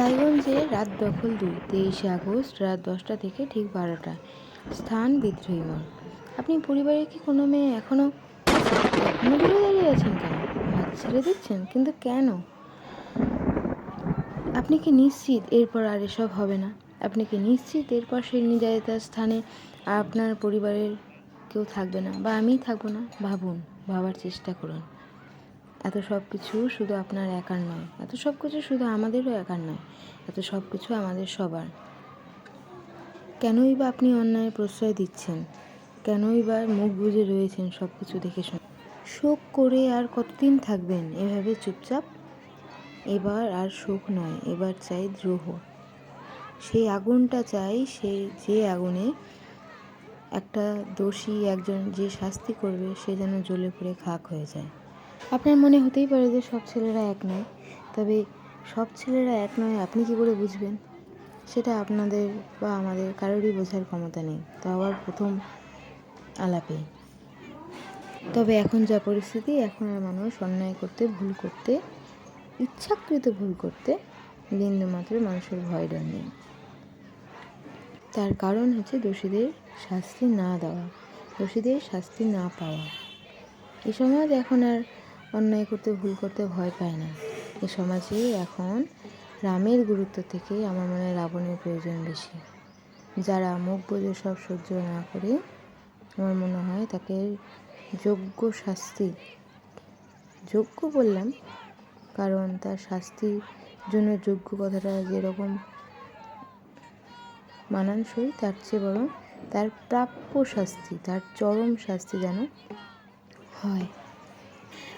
রায়গঞ্জে রাত দখল দুই, তেইশে আগস্ট রাত দশটা থেকে ঠিক বারোটা। স্থান বিদ্রোহী মোড় আপনি পরিবারের কি কোনো মেয়ে এখনও দূরে দাঁড়িয়ে আছেন কেন? হাত ছেড়ে দিচ্ছেন? কিন্তু কেন? আপনি কি নিশ্চিত এরপর আর এসব হবে না? আপনি কি নিশ্চিত এরপর সেই নির্যাতিতার স্থানে আপনার পরিবারের কেউ থাকবে না? বা আমিই থাকব না? ভাবুন, ভাবার চেষ্টা করুন। এত সব কিছু শুধু আপনার একার নয়। এত সব কিছু শুধু আমাদেরও একার নয়। এত সব কিছু আমাদের সবার। কেনই বা আপনি অন্যায় প্রশ্রয় দিচ্ছেন? কেনই বা মুখ বুজে রয়েছেন সব কিছু দেখে শুনে? শোক করে আর কতদিন থাকবেন? এভাবে চুপচাপ? এবার আর শোক নয়, এবার চাই দ্রোহ। সেই আগুনটা চাই সেই যে আগুনে একটা দোষী একজন যে শাস্তি করবে, সে যেন জ্বলে পড়ে খাক হয়ে যায়। আপনার মনে হতেই পারে যে সব ছেলেরা এক নয়। তবে সব ছেলেরা এক নয়, আপনি কি করে বুঝবেন? সেটা আপনাদের বা আমাদের কারোরই বোঝার ক্ষমতা নেই। তো আবার প্রথম আলাপে তবে এখন যা পরিস্থিতি, এখন আর মানুষ অন্যায় করতে, ভুল করতে, ইচ্ছাকৃত ভুল করতে বিন্দুমাত্র মানুষের ভয় ডর নেই। তার কারণ হচ্ছে দোষীদের শাস্তি না দেওয়া, দোষীদের শাস্তি না পাওয়া। এ সমাজ এখন আর অন্যায় করতে, ভুল করতে ভয় পায় না। এ সমাজে এখন রামের গুরুত্ব থেকে আমার মনে হয় রাবণের প্রয়োজন বেশি। যারা মুখ বুঝে সব সহ্য না করে, আমার মনে হয় তাকে যোগ্য শাস্তি, যোগ্য বললাম, কারণ তার শাস্তির জন্য যোগ্য কথাটা যেরকম মানানসই, তার চেয়ে বরং তার প্রাপ্য শাস্তি, তার চরম শাস্তি যেন হয়।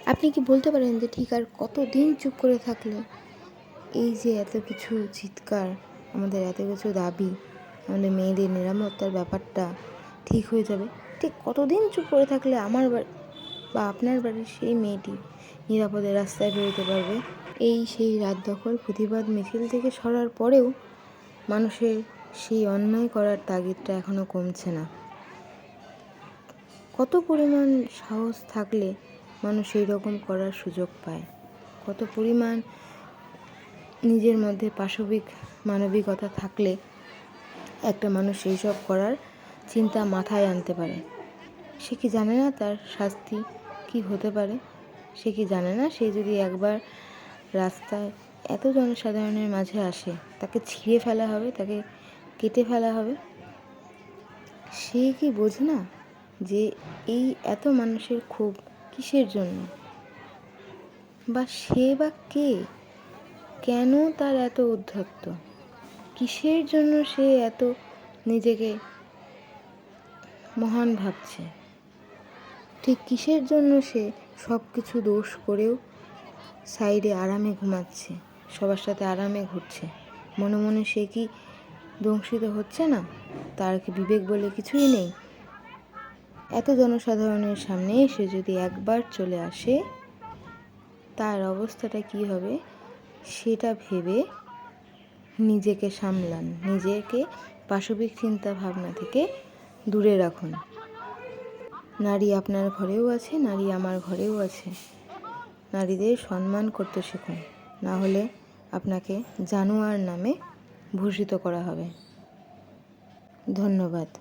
আপনি কি বলতে পারেন যে ঠিক আর কতদিন চুপ করে থাকলে? এই যে এত কিছু চিৎকার, আমাদের এত কিছু দাবি, আমাদের মেয়েদের নিরাপত্তার ব্যাপারটা ঠিক হয়ে যাবে। ঠিক কতদিন চুপ করে থাকলে আমার বাড়ি বা আপনার বাড়ির সেই মেয়েটি নিরাপদে রাস্তায় বেরোতে পারবে? এই সেই রাত দখল প্রতিবাদ মিছিল থেকে সরার পরেও মানুষের সেই অন্যায় করার তাগিদটা এখনও কমছে না। কত পরিমাণ সাহস থাকলে মানুষ এই রকম করার সুযোগ পায়। কত পরিমাণ নিজের মধ্যে পাশবিক মানবিকতা থাকলে একটা মানুষ এই সব করার চিন্তা মাথায় আনতে পারে। সে কি জানে না তার শাস্তি কি হতে পারে? সে কি জানে না সে যদি একবার রাস্তায় এত জনসাধারণের মাঝে আসে, তাকে ছিঁড়ে ফেলা হবে, তাকে কেটে ফেলা হবে? সে কি বোঝে না যে এই এত মানুষের ক্ষোভ কিসের জন্য? বা সে বা কে? কেন তার এত উদ্ধত্ত? কিসের জন্য সে এত নিজেকে মহান ভাবছে? ঠিক কিসের জন্য সে সব কিছু দোষ করেও সাইডে আরামে ঘুমাচ্ছে, সবার সাথে আরামে ঘুরছে? মনে মনে সে কি দংশিত হচ্ছে না? তার কি বিবেক বলে কিছুই নেই? এত জনসাধারণের সামনে সে যদি একবার চলে আসে, তার অবস্থাটা কি হবে? সেটা ভেবে নিজেকে সামলান, নিজেকে পাশবিক চিন্তা ভাবনা থেকে দূরে রাখুন। নারী আপনার ঘরেও আছে, নারী আমার ঘরেও আছে। নারীদের সম্মান করতে শিখুন, না হলে আপনাকে জানোয়ার নামে ভূষিত করা হবে। ধন্যবাদ।